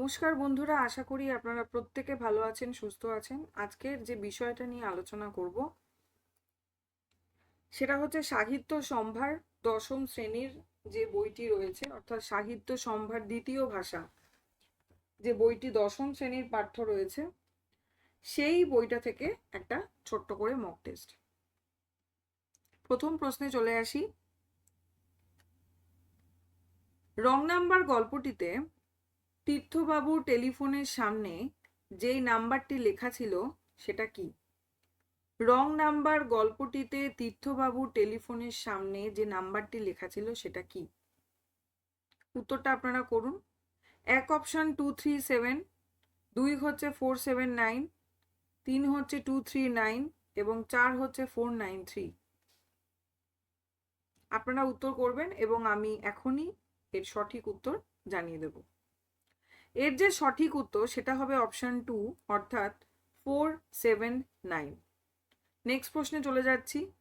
নমস্কার বন্ধুরা, আশা করি আপনারা প্রত্যেকে ভালো আছেন, সুস্থ আছেন। আজকের যে বিষয়টা নিয়ে আলোচনা করব সেটা হচ্ছে সাহিত্য সম্ভার দশম শ্রেণির যে বইটি রয়েছে, অর্থাৎ সাহিত্য সম্ভার দ্বিতীয় ভাষা যে বইটি দশম শ্রেণির পাঠ্য রয়েছে, সেই বইটা থেকে একটা ছোট্ট করে মক টেস্ট প্রথম প্রশ্নে চলে আসি। রং নাম্বার গল্পটিতে তীর্থবাবুর টেলিফোনের সামনে যেই নাম্বারটি লেখা ছিল, সেটা কি? রং নাম্বার গল্পটিতে তীর্থবাবুর টেলিফোনের সামনে যে নাম্বারটি লেখা ছিল, সেটা কি? উত্তরটা আপনারা করুন। এক অপশন টু থ্রি সেভেন দুই হচ্ছে ফোর সেভেন নাইন তিন হচ্ছে টু থ্রি নাইন এবং চার হচ্ছে ফোর নাইন থ্রি আপনারা উত্তর করবেন এবং আমি এখনই এর সঠিক উত্তর জানিয়ে দেব। এর যে সঠিক উত্তর সেটা হবে অপশন টু অর্থাৎ ফোর সেভেন নাইন নেক্সট প্রশ্নে চলে যাচ্ছি।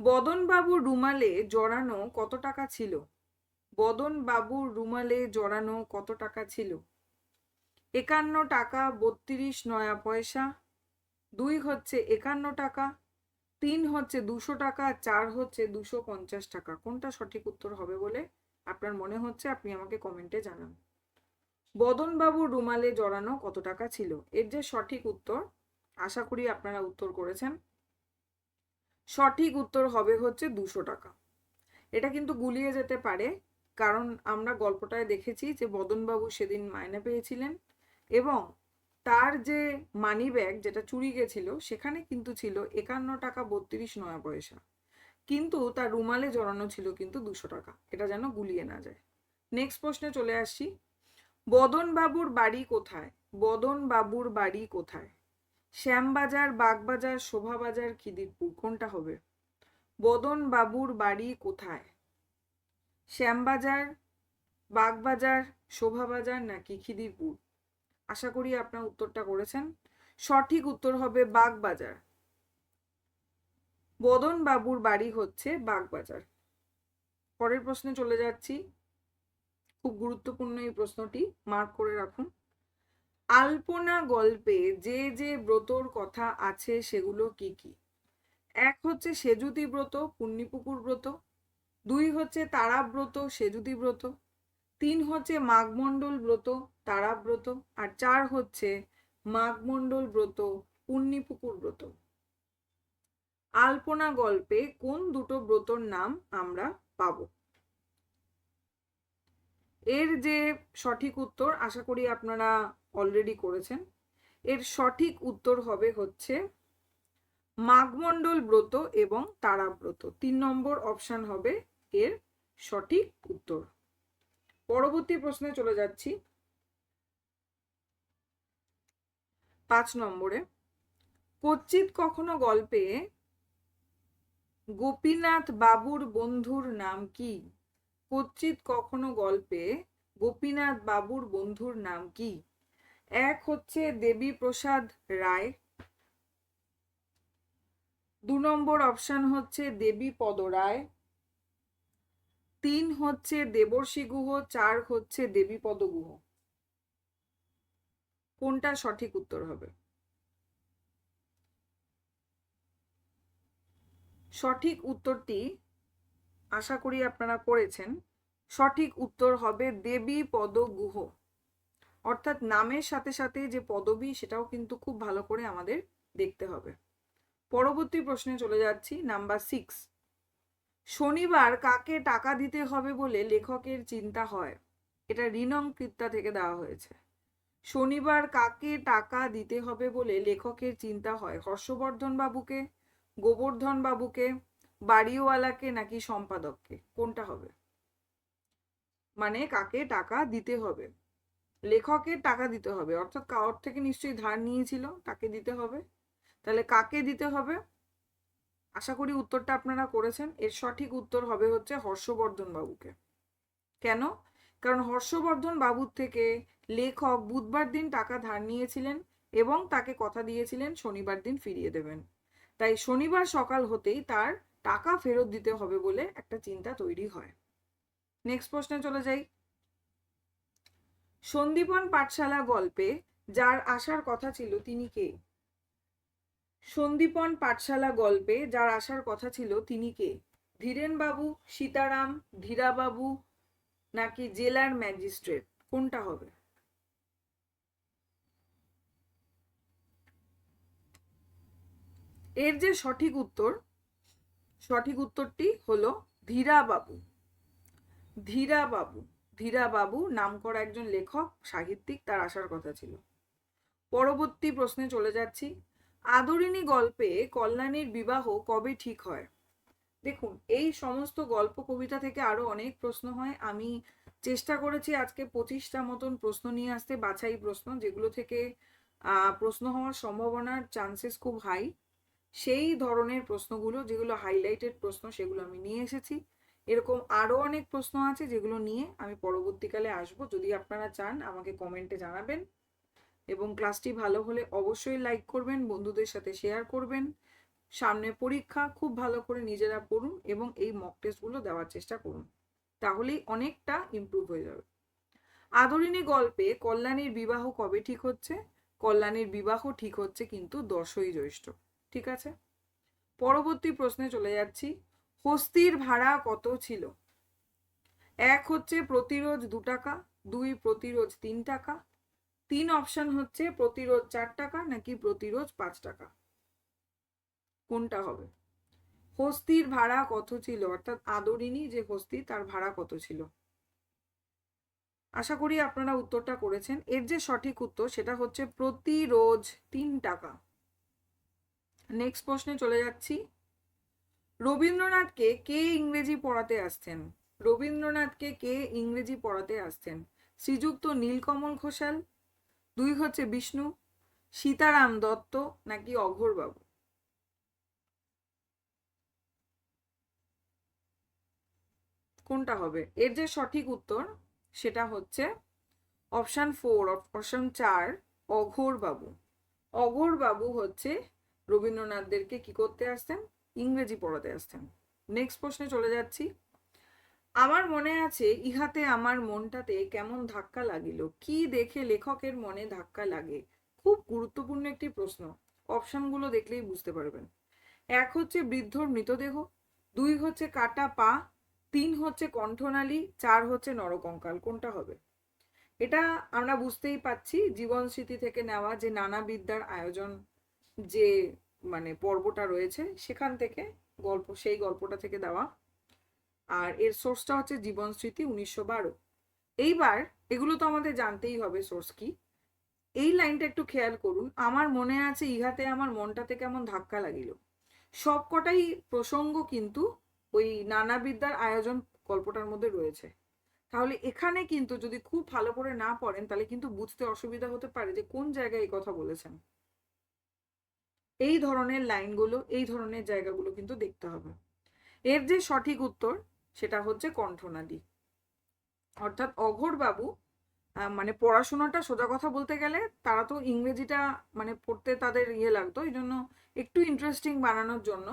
বদনবাবুর রুমালে জড়ানো কত টাকা ছিল? বদনবাবুর রুমালে জড়ানো কত টাকা ছিল? একান্ন টাকা, বত্রিশ নয়া পয়সা। দুই হচ্ছে একান্ন টাকা, তিন হচ্ছে দুশো টাকা, চার হচ্ছে দুশো পঞ্চাশ টাকা। কোনটা সঠিক উত্তর হবে বলে আপনার মনে হচ্ছে? আপনি আমাকে কমেন্টে জানান। বদনবাবুর রুমালে জড়ানো কত টাকা ছিল? এর যে সঠিক উত্তর, আশা করি আপনারা উত্তর করেছেন। সঠিক উত্তর হবে হচ্ছে দুশো টাকা। এটা কিন্তু গুলিয়ে যেতে পারে, কারণ আমরা গল্পটায় দেখেছি যে বদনবাবু সেদিন মায়না পেয়েছিলেন এবং তার যে মানি ব্যাগ যেটা চুরি গেছিল, সেখানে কিন্তু ছিল একান্ন টাকা বত্রিশ নয়া পয়সা। কিন্তু তার রুমালে জড়ানো ছিল কিন্তু দুশো টাকা। এটা যেন গুলিয়ে না যায়। নেক্সট প্রশ্নে চলে আসছি। বদন বাবুর বাড়ি কোথায়? বদন বাবুর বাড়ি কোথায়? শ্যামবাজার, বাগবাজার, শোভাবাজার, খিদিরপুর, কোনটা হবে? বদন বাবুর বাড়ি কোথায়? শ্যামবাজার, বাগবাজার, শোভাবাজার নাকি খিদিরপুর? আশা করি আপনার উত্তরটা করেছেন। সঠিক উত্তর হবে বাগবাজার। বদন বাবুর বাড়ি হচ্ছে বাগবাজার। পরের প্রশ্নে চলে যাচ্ছি। খুব গুরুত্বপূর্ণ এই প্রশ্নটি মার্ক করে রাখুন। আলপনা গল্পে যে যে ব্রতর কথা আছে সেগুলো কি কি? এক হচ্ছে সেজুতি ব্রত, পুণ্যিপুকুর ব্রত। দুই হচ্ছে তারাব্রত সেজুতি ব্রত। তিন হচ্ছে মাঘমণ্ডল ব্রত তারাব্রত আর চার হচ্ছে মাঘমণ্ডল ব্রত, পুণ্যিপুকুর ব্রত। আলপনা গল্পে কোন দুটো ব্রতর নাম আমরা পাব? এর যে সঠিক উত্তর আশা করি আপনারা অলরেডি করেছেন। এর সঠিক উত্তর হবে হচ্ছে মাঘমণ্ডল ব্রত এবং তারাব্রত তিন নম্বর অপশান হবে এর সঠিক উত্তর। পরবর্তী প্রশ্নে চলে যাচ্ছি। পাঁচ নম্বরে, কচ্ছিত কখনো গল্পে গোপীনাথ বাবুর বন্ধুর নাম কি? কচ্ছিত কখনো গল্পে গোপীনাথ বাবুর বন্ধুর নাম কি? এক হচ্ছে দেবী প্রসাদ রায়। দু নম্বর অপশন হচ্ছে দেবী পদ রায়। তিন হচ্ছে দেবর্ষী গুহ, চার হচ্ছে দেবীপদ গুহ। কোনটা সঠিক উত্তর হবে? সঠিক উত্তরটি আশা করি আপনারা করেছেন। সঠিক উত্তর হবে দেবী পদ গুহ অর্থাৎ নামের সাথে সাথে যে পদবী, সেটাও কিন্তু খুব ভালো করে আমাদের দেখতে হবে। পরবর্তী প্রশ্নে চলে যাচ্ছি, নাম্বার সিক্স শনিবার কাকে টাকা দিতে হবে বলে লেখকের চিন্তা হয়? এটা ঋণং কৃত্তা থেকে দেওয়া হয়েছে। শনিবার কাকে টাকা দিতে হবে বলে লেখকের চিন্তা হয়? হর্ষবর্ধন বাবুকে, গোবর্ধন বাবুকে বাড়িওয়ালাকে নাকি সম্পাদককে? কোনটা হবে? মানে কাকে টাকা দিতে হবে? লেখকের টাকা দিতে হবে। অর্থাৎ কারোর থেকে নিশ্চয়ই ধার নিয়েছিল, তাকে দিতে হবে। তাহলে কাকে দিতে হবে? আশা করি উত্তরটা আপনারা করেছেন। এর সঠিক উত্তর হবে হচ্ছে হর্ষবর্ধন বাবুকে। কেন? কারণ হর্ষবর্ধন বাবুর থেকে লেখক বুধবার দিন টাকা ধার নিয়েছিলেন এবং তাকে কথা দিয়েছিলেন শনিবার দিন ফিরিয়ে দেবেন। তাই শনিবার সকাল হতেই তার টাকা ফেরত দিতে হবে বলে একটা চিন্তা তৈরি হয়। নেক্সট প্রশ্নে চলে যাই। সন্দীপন পাঠশালা গল্পে যার আসার কথা ছিল তিনি কে? সন্দীপন পাঠশালা গল্পে যার আসার কথা ছিল তিনি কে? ধীরেন বাবু সীতারাম, ধীরাবাবু নাকি জেলার ম্যাজিস্ট্রেট? কোনটা হবে? এর যে সঠিক উত্তর সঠিক উত্তরটি হলো ধীরাবাবু। ধীরাবাবু। ধীরাবাবু নাম করা একজন লেখক, সাহিত্যিক, তার আসার কথা ছিল। পরবর্তী প্রশ্নে চলে যাচ্ছি। আদরিনী গল্পে কল্যাণীর বিবাহ কবে ঠিক হয়? দেখুন, এই সমস্ত গল্প কবিতা থেকে আরও অনেক প্রশ্ন হয়। আমি চেষ্টা করেছি আজকে পঁচিশটা মতন প্রশ্ন নিয়ে আসতে, বাছাই প্রশ্ন, যেগুলো থেকে প্রশ্ন হওয়ার সম্ভাবনার চান্সেস খুব হাই সেই ধরনের প্রশ্নগুলো যেগুলো হাইলাইটেড প্রশ্ন সেগুলো আমি নিয়ে এসেছি। এরকম আরও অনেক প্রশ্ন আছে যেগুলো নিয়ে আমি পরবর্তীকালে আসব। যদি আপনারা চান, আমাকে কমেন্টে জানাবেন। এবং ক্লাসটি ভালো হলে অবশ্যই লাইক করবেন, বন্ধুদের সাথে শেয়ার করবেন। সামনে পরীক্ষা, খুব ভালো করে নিজেরা পড়ুন এবং এই মক টেস্টগুলো দেওয়ার চেষ্টা করুন। তাহলেই অনেকটা ইমপ্রুভ হয়ে যাবে। আদরিনী গল্পে কল্যাণীর বিবাহ কবে ঠিক হচ্ছে? কল্যাণীর বিবাহ ঠিক হচ্ছে কিন্তু দশই জ্যৈষ্ঠ। ঠিক আছে? পরবর্তী প্রশ্নে চলে যাচ্ছি। হস্তির ভাড়া কত ছিল? এক হচ্ছে প্রতিরোধ দু টাকা, দুই প্রতিরোধ তিন টাকা, তিন অপশন হচ্ছে প্রতিরোধ চার টাকা নাকি প্রতিরোধ পাঁচ টাকা। কোনটা হবে? হস্তির ভাড়া কত ছিল? অর্থাৎ আদরিনী যে হস্তি তার ভাড়া কত ছিল? আশা করি আপনারা উত্তরটা করেছেন। এর যে সঠিক উত্তর, সেটা হচ্ছে প্রতিরোজ তিন টাকা। নেক্সট প্রশ্নে চলে যাচ্ছি। রবীন্দ্রনাথকে কে ইংরেজি পড়াতে আসতেন রবীন্দ্রনাথকে কে ইংরেজি পড়াতে আসতেন শ্রীযুক্ত নীলকমল ঘোষাল, দুই হচ্ছে বিষ্ণু, সীতারাম দত্ত নাকি অঘোরবাবু? কোনটা হবে? এর যে সঠিক উত্তর সেটা হচ্ছে অপশন ফোর অপশন চার অঘোর বাবু অঘোর বাবু হচ্ছে রবীন্দ্রনাথদেরকে কি করতে আসতেন ইংরেজি পড়াতে আসতেন নেক্সট প্রশ্নে চলে যাচ্ছি। আমার মনে আছে, ইহাতে আমার মনটাতে কেমন ধাক্কা লাগিল? কি দেখে লেখকের মনে ধাক্কা লাগে? খুব গুরুত্বপূর্ণ একটি প্রশ্ন। অপশনগুলো দেখলেই বুঝতে পারবেন। এক হচ্ছে বৃদ্ধর মৃতদেহ, দুই হচ্ছে কাটা পা, তিন হচ্ছে কণ্ঠনালী, চার হচ্ছে নরকঙ্কাল। কোনটা হবে? এটা আমরা বুঝতেই পাচ্ছি জীবন স্মৃতি থেকে নেওয়া যে নানা বিদ্যার আয়োজন যে মানে পর্বটা রয়েছে, সেখান থেকে গল্প, সেই গল্পটা থেকে দেওয়া। আর এর সোর্সটা হচ্ছে জীবন স্মৃতি উনিশশো বারো। এইবার এগুলো তো আমাদের জানতেই হবে সোর্স কি। এই লাইনটা একটু খেয়াল করুন, আমার মনে আছে ইহাতে আমার মনটাতে কেমন ধাক্কা লাগিল। সবকটাই প্রসঙ্গ কিন্তু ওই নানা বিদ্যার আয়োজন গল্পটার মধ্যে রয়েছে। তাহলে এখানে কিন্তু যদি খুব ভালো করে না পড়েন, তাহলে কিন্তু বুঝতে অসুবিধা হতে পারে যে কোন জায়গায় এই কথা বলেছেন। এই ধরনের লাইনগুলো, এই ধরনের জায়গাগুলো কিন্তু দেখতে হবে। এর যে সঠিক উত্তর, সেটা হচ্ছে কণ্ঠনালী। অর্থাৎ অঘোর বাবু মানে পড়াশোনাটা সোজা কথা বলতে গেলে তারা তো ইংরেজিটা মানে পড়তে তাদের ইয়ে লাগতো, এই জন্য একটু ইন্টারেস্টিং বানানোর জন্য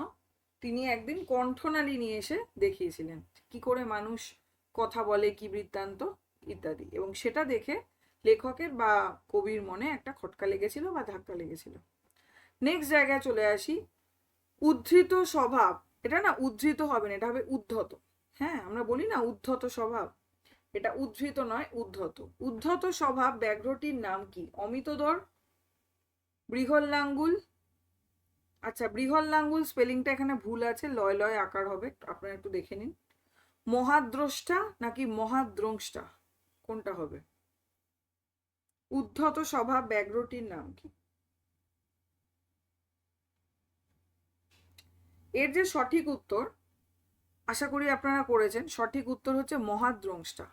তিনি একদিন কণ্ঠনালী নিয়ে এসে দেখিয়েছিলেন, কি করে মানুষ কথা বলে, কি বৃত্তান্ত, ইত্যাদি। এবং সেটা দেখে লেখকের বা কবির মনে একটা খটকা লেগেছিল বা ধাক্কা লেগেছিল। নেক্সট জায়গায় চলে আসি। উদ্ধৃত স্বভাব। এটা না উদ্ধৃত হবে না, এটা হবে উদ্ধত। হ্যাঁ আমরা বলি না উদ্ধত স্বভাব। এটা উদ্ধৃত নয়, উদ্ধত। উদ্ধত স্বভাব ব্যাঘ্রটির নাম কি? অমিতদর, বৃহল্লাঙ্গুল। আচ্ছা বৃহল্লাঙ্গুল স্পেলিংটা এখানে ভুল আছে, লয় লয় আকার হবে, আপনারা একটু দেখে নিন। মহাদ্রষ্টা নাকি মহাদ্রংষ্টা? কোনটা হবে? উদ্ধত স্বভাব ব্যাঘ্রটির নাম কি? এর যে সঠিক উত্তর, আশা করি আপনারা করেছেন, সঠিক উত্তর হচ্ছে মহাদ্রংষ্টা।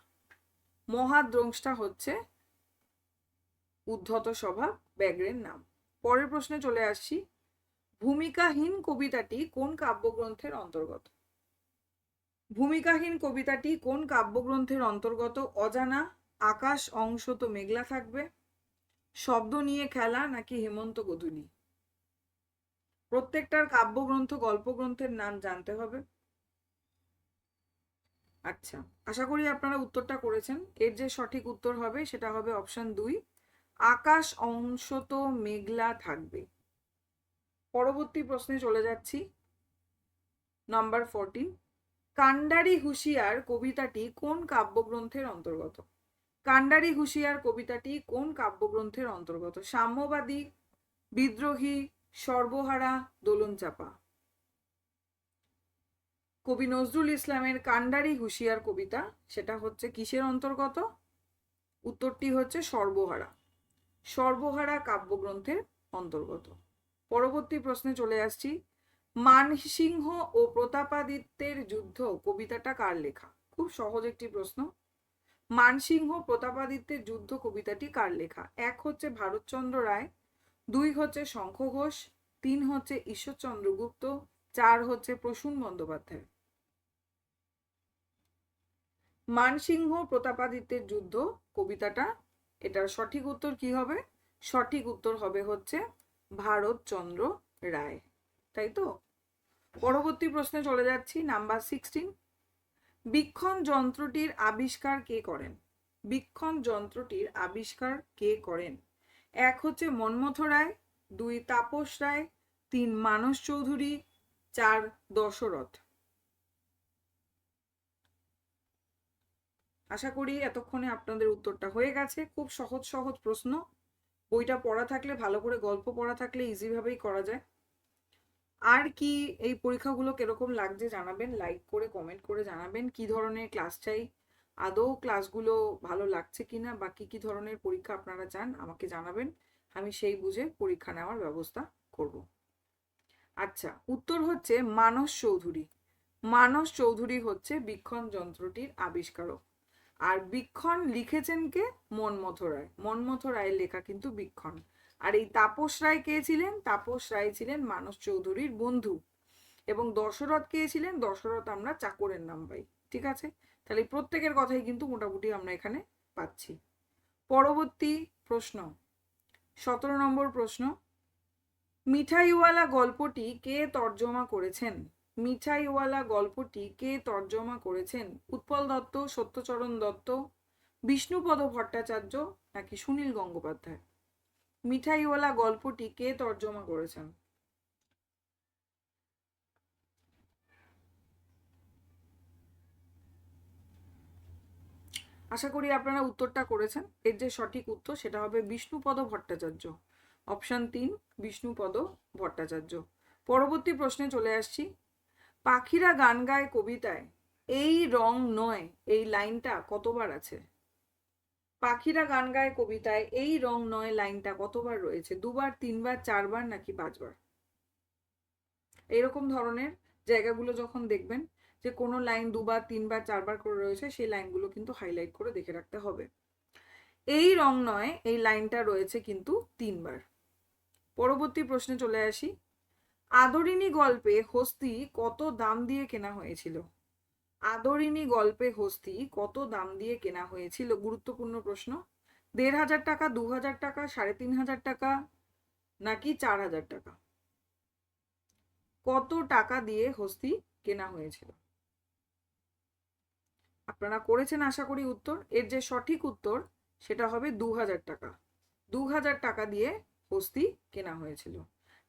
মহাদ্রংষ্টা হচ্ছে উদ্ধত স্বভাব, ব্যাঘ্রের নাম। পরের প্রশ্নে চলে আসছি, ভূমিকাহীন কবিতাটি কোন কাব্যগ্রন্থের অন্তর্গত? ভূমিকাহীন কবিতাটি কোন কাব্যগ্রন্থের অন্তর্গত? অজানা, আকাশ অংশ তো মেঘলা থাকবে। শব্দ নিয়ে খেলা নাকি হেমন্ত গধূলি? প্রত্যেকটার কাব্যগ্রন্থ, গল্পগ্রন্থের নাম জানতে হবে। আচ্ছা আশা করি আপনারা উত্তরটা করেছেন। এর যে সঠিক উত্তর হবে সেটা হবে অপশন দুই, আকাশ অংশত মেঘলা থাকবে। পরবর্তী প্রশ্নে চলে যাচ্ছি। নাম্বার ফোরটিন কান্ডারি হুঁশিয়ার কবিতাটি কোন কাব্যগ্রন্থের অন্তর্গত? কান্ডারি হুঁশিয়ার কবিতাটি কোন কাব্যগ্রন্থের অন্তর্গত? সাম্যবাদী, বিদ্রোহী সর্বহারা দোলনচাপা কবি নজরুল ইসলামের কান্ডারি হুঁশিয়ার কবিতা, সেটা হচ্ছে কিসের অন্তর্গত? উত্তরটি হচ্ছে সর্বহারা। সর্বহারা কাব্যগ্রন্থের অন্তর্গত। পরবর্তী প্রশ্নে চলে আসছি। মানসিংহ ও প্রতাপাদিত্যের যুদ্ধ কবিতাটা কার লেখা? খুব সহজ একটি প্রশ্ন। মানসিংহ প্রতাপাদিত্যের যুদ্ধ কবিতাটি কার লেখা? এক হচ্ছে ভারতচন্দ্র রায় দুই হচ্ছে শঙ্খ ঘোষ, তিন হচ্ছে ঈশ্বরচন্দ্র গুপ্ত, চার হচ্ছে প্রসূন বন্দ্যোপাধ্যায়। মানসিংহ প্রতাপাদিত্যের যুদ্ধ, কবিতাটা, এটার সঠিক উত্তর কি হবে? সঠিক উত্তর হবে হচ্ছে ভারতচন্দ্র রায়। তাই তো? পরবর্তী প্রশ্নে চলে যাচ্ছি, নাম্বার সিক্সটিন। বীক্ষণ যন্ত্রটির আবিষ্কার কে করেন? বীক্ষণ যন্ত্রটির আবিষ্কার কে করেন? এক হচ্ছে মন্মথ রায়, দুই তাপস রায়, তিন মানস চৌধুরী, চার দশরথ। আশা করি এতক্ষণে আপনাদের উত্তরটা হয়ে গেছে। খুব সহজ সহজ প্রশ্ন। বইটা পড়া থাকলে, ভালো করে গল্প পড়া থাকলে ইজিভাবেই করা যায়। আর কি এই পরীক্ষাগুলো কীরকম লাগছে জানাবেন? লাইক করে কমেন্ট করে জানাবেন। কি ধরনের ক্লাস চাই? আদৌ ক্লাসগুলো ভালো লাগছে কিনা বা কি কি ধরনের পরীক্ষা আপনারা চান, আমাকে জানাবেন। আমি সেই বুঝে পরীক্ষা নেওয়ার ব্যবস্থা করব। আচ্ছা উত্তর হচ্ছে মানস চৌধুরী। মানস চৌধুরী হচ্ছে বীক্ষণ যন্ত্রটির আবিষ্কারক। আর বীক্ষণ লিখেছেন কে? মনমথ রায়। মনমথ রায়ের লেখা কিন্তু বীক্ষণ। আর এই তাপস রায় কে ছিলেন? তাপস রায় ছিলেন মানস চৌধুরীর বন্ধু। এবং দশরথ কে ছিলেন? দশরথ আমরা চাকরের নাম পাই। ঠিক আছে? তাহলে প্রত্যেকের কথাই কিন্তু মোটামুটি আমরা এখানে পাচ্ছি। পরবর্তী প্রশ্ন, সতেরো নম্বর প্রশ্ন, মিঠাইওয়ালা গল্পটি কে তর্জমা করেছেন? মিঠাইওয়ালা গল্পটি কে তর্জমা করেছেন? উৎপল দত্ত, সত্যচরণ দত্ত, বিষ্ণুপদ ভট্টাচার্য নাকি সুনীল গঙ্গোপাধ্যায়? মিঠাইওয়ালা গল্পটি কে তর্জমা করেছেন? আশা করি আপনারা উত্তরটা করেছেন। এর যে সঠিক উত্তর সেটা হবে বিষ্ণুপদ ভট্টাচার্য। অপশন তিন, বিষ্ণুপদ ভট্টাচার্য। পরবর্তী প্রশ্নে চলে আসছি। পাখিরা গান গায় কবিতায়, এই রং নয়, এই লাইনটা কতবার আছে? পাখিরা গান গায় কবিতায়, এই রং নয়, লাইনটা কতবার রয়েছে? দুবার, তিনবার, চারবার নাকি পাঁচবার? এরকম ধরনের জায়গাগুলো যখন দেখবেন যে কোনো লাইন দুবার, তিনবার, চারবার করে রয়েছে, সেই লাইনগুলো কিন্তু হাইলাইট করে দেখে রাখতে হবে। এই রং নয়, এই লাইনটা রয়েছে কিন্তু তিনবার। পরবর্তী প্রশ্নে চলে আসি। আদরিনী গল্পে হস্তি কত দাম দিয়ে কেনা হয়েছিল? আদরিনী গল্পে হস্তি কত দাম দিয়ে কেনা হয়েছিল? গুরুত্বপূর্ণ প্রশ্ন। দেড় হাজার টাকা, দু হাজার টাকা, সাড়ে তিন হাজার টাকা, নাকি চার হাজার টাকা? কত টাকা দিয়ে হস্তি কেনা হয়েছিল? আপনারা করেছেন আশা করি উত্তর, এর যে সঠিক উত্তর সেটা হবে দু হাজার টাকা। দু হাজার টাকা দিয়ে হস্তি কেনা হয়েছিল।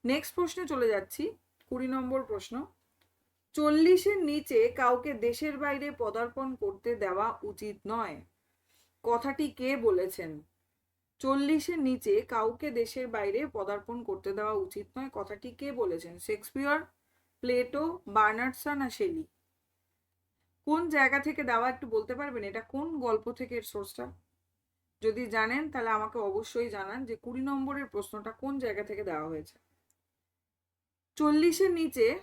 নেক্সট প্রশ্নে চলে যাচ্ছি, কুড়ি নম্বর প্রশ্ন। চল্লিশের নিচে কাউকে দেশের বাইরে পদার্পণ করতে দেওয়া উচিত নয়। কথাটি কে বলেছেন? চল্লিশের নিচে কাউকে দেশের বাইরে পদার্পণ করতে দেওয়া উচিত নয়। কথাটি কে বলেছেন? শেক্সপিয়র, প্লেটো বার্নার্ডসা না শেলি। কোন জায়গা থেকে দেওয়া একটু বলতে পারবেন? এটা কোন গল্প থেকে এর সোর্সটা যদি জানেন, তাহলে আমাকে অবশ্যই জানান যে কুড়ি নম্বরের প্রশ্নটা কোন জায়গা থেকে দেওয়া হয়েছে। চল্লিশের নিচে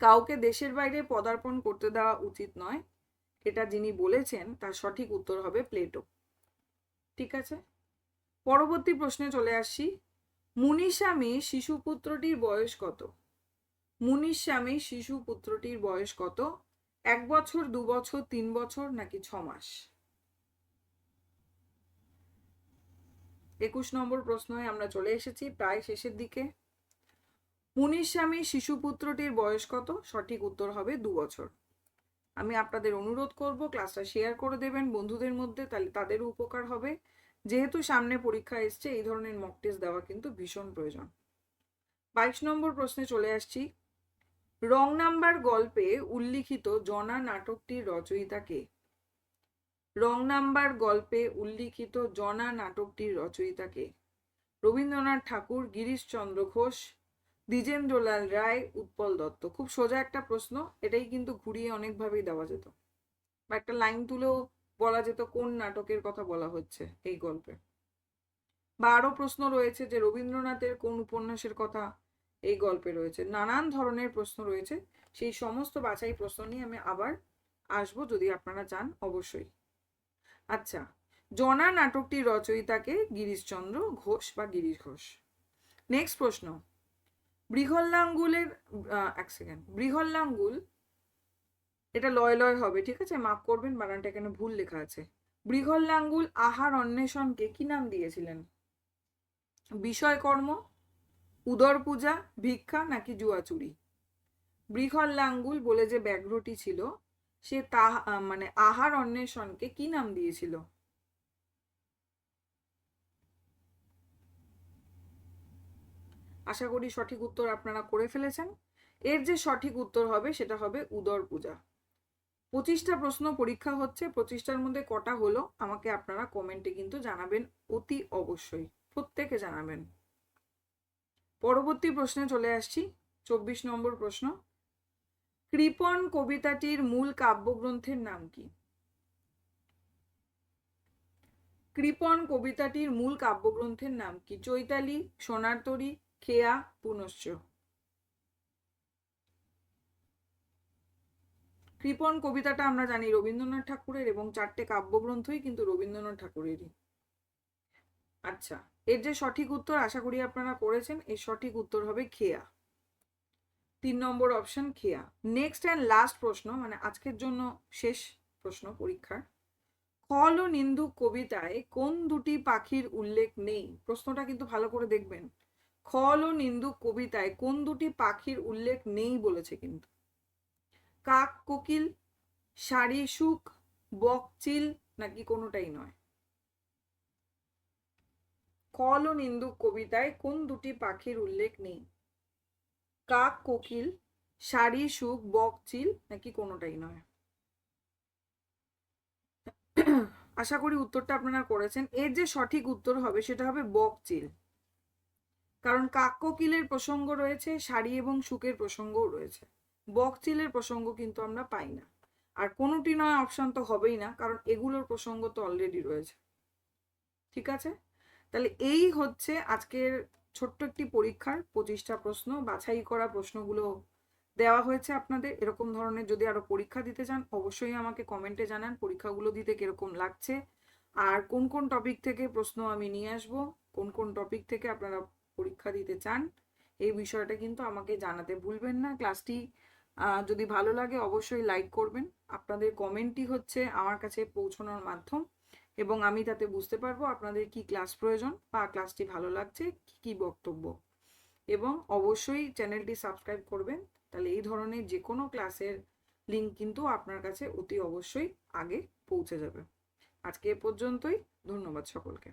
কাউকে দেশের বাইরে পদার্পণ করতে দেওয়া উচিত নয়, এটা যিনি বলেছেন, তার সঠিক উত্তর হবে প্লেটো। ঠিক আছে? পরবর্তী প্রশ্নে চলে আসছি মুনিস্বামী শিশুপুত্রটির বয়স কত? মুনিস্বামী শিশুপুত্রটির বয়স কত? এক বছর, দু বছর, তিন বছর নাকি ছ মাস? একুশ নম্বর প্রশ্নয় আমরা চলে এসেছি, প্রায় শেষের দিকে। মুনির মুনিস্বামী শিশুপুত্রটির বয়স কত? সঠিক উত্তর হবে দু বছর। আমি আপনাদের অনুরোধ করব, ক্লাসটা শেয়ার করে দেবেন বন্ধুদের মধ্যে, তাহলে তাদেরও উপকার হবে। যেহেতু সামনে পরীক্ষা এসছে, এই ধরনের মক টেস্ট দেওয়া কিন্তু ভীষণ প্রয়োজন। বাইশ নম্বর প্রশ্নে চলে আসছি রং নাম্বার গল্পে উল্লিখিত জনা নাটকটির রচয়িতা কে? রং নাম্বার গল্পে উল্লিখিত জনা নাটকটির রচয়িতা কে? রবীন্দ্রনাথ ঠাকুর, গিরিশচন্দ্র ঘোষ, দ্বিজেন্দ্রলাল রায়, উৎপল দত্ত। খুব সোজা একটা প্রশ্ন, এটাই কিন্তু ঘুরিয়ে অনেকভাবেই দেওয়া যেত। বা একটা লাইন তুলেও বলা যেত কোন নাটকের কথা বলা হচ্ছে এই গল্পে। বা আরও প্রশ্ন রয়েছে যে রবীন্দ্রনাথের কোন উপন্যাসের কথা এই গল্পে রয়েছে। নানান ধরনের প্রশ্ন রয়েছে। সেই সমস্ত বাছাই প্রশ্ন নিয়ে আমি আবার আসব যদি আপনারা চান, অবশ্যই। আচ্ছা জনা নাটকটির রচয়িতাকে গিরিশচন্দ্র ঘোষ বা গিরিশ ঘোষ? নেক্সট প্রশ্ন। বৃহল্লাঙ্গুলের এক সেকেন্ড বৃহল্লাঙ্গুল, এটা লয় লয় হবে, ঠিক আছে? মাফ করবেন, বানানটা এখানে ভুল লেখা আছে। বৃহল্লাঙ্গুল আহার অন্বেষণকে কি নাম দিয়েছিলেন? বিষয়কর্ম উদর পূজা, ভিক্ষা নাকি জুয়াচুরি বৃহল লাঙ্গুল বলে যে ব্যাঘ্রটি ছিল, সে তা মানে আহার অন্বেষণকে কি নাম দিয়েছিল? আশা করি সঠিক উত্তর আপনারা করে ফেলেছেন। এর যে সঠিক উত্তর হবে, সেটা হবে উদর পূজা। পঁচিশটা প্রশ্ন পরীক্ষা হচ্ছে, পঁচিশটার মধ্যে কটা হলো, আমাকে আপনারা কমেন্টে কিন্তু জানাবেন অতি অবশ্যই। প্রত্যেকে জানাবেন। পরবর্তী প্রশ্নে চলে আসছি। চব্বিশ নম্বর প্রশ্ন। কৃপণ কবিতাটির মূল কাব্যগ্রন্থের নাম কি? কৃপণ কবিতাটির মূল কাব্যগ্রন্থের নাম কি? চৈতালি, সোনার তরী, খেয়া, পুনশ্চ। কৃপণ কবিতাটা আমরা জানি রবীন্দ্রনাথ ঠাকুরের এবং চারটে কাব্যগ্রন্থই কিন্তু রবীন্দ্রনাথ ঠাকুরেরই। আচ্ছা এর যে সঠিক উত্তর আশা করি আপনারা করেছেন, এর সঠিক উত্তর হবে খেয়া। তিন নম্বর অপশন খেয়া। নেক্সট অ্যান্ড লাস্ট প্রশ্ন মানে আজকের জন্য শেষ প্রশ্ন পরীক্ষার। খল ও নিন্দুক কবিতায় কোন দুটি পাখির উল্লেখ নেই? প্রশ্নটা কিন্তু ভালো করে দেখবেন। খল ও নিন্দুক কবিতায় কোন দুটি পাখির উল্লেখ নেই বলেছে কিন্তু। কাক, কোকিল শাড়ি সুখ বকচিল নাকি কোনোটাই নয়? কল ও নিন্দুক কবিতায় কোন দুটি পাখির উল্লেখ নেই? কাক, কোকিল শাড়ি সুখ, বক, চিল নাকি কোনোটাই নয়? আশা করি উত্তরটা আপনারা করেছেন। এর যে সঠিক উত্তর হবে সেটা হবে বকচিল কারণ কাক, কোকিলের প্রসঙ্গ রয়েছে শাড়ি এবং সুখের প্রসঙ্গও রয়েছে। বক, চিলের প্রসঙ্গ কিন্তু আমরা পাই না। আর কোনোটি নয়, অপশন তো হবেই না, কারণ এগুলোর প্রসঙ্গ তো অলরেডি রয়েছে। ঠিক আছে? তাহলে এই হচ্ছে আজকের ছোট্ট একটি পরীক্ষার পঁচিশটা প্রশ্ন, বাছাই করা প্রশ্নগুলো দেওয়া হয়েছে আপনাদের। এরকম ধরনের যদি আরও পরীক্ষা দিতে চান, অবশ্যই আমাকে কমেন্টে জানান পরীক্ষাগুলো দিতে কীরকম লাগছে। আর কোন কোন টপিক থেকে প্রশ্ন আমি নিয়ে আসব, কোন কোন টপিক থেকে আপনারা পরীক্ষা দিতে চান, এই বিষয়টা কিন্তু আমাকে জানাতে ভুলবেন না। ক্লাসটি যদি ভালো লাগে অবশ্যই লাইক করবেন। আপনাদের কমেন্টই হচ্ছে আমার কাছে পৌঁছানোর মাধ্যম। এবং আমি তাতে বুঝতে পারব আপনাদের কি ক্লাস প্রয়োজন, বা ক্লাসটি ভালো লাগছে, কি কি বক্তব্য। এবং অবশ্যই চ্যানেলটি সাবস্ক্রাইব করবেন, তাহলে এই ধরনের যে কোনো ক্লাসের লিঙ্ক কিন্তু আপনার কাছে অতি অবশ্যই আগে পৌঁছে যাবে। আজকে এ পর্যন্তই, ধন্যবাদ সকলকে।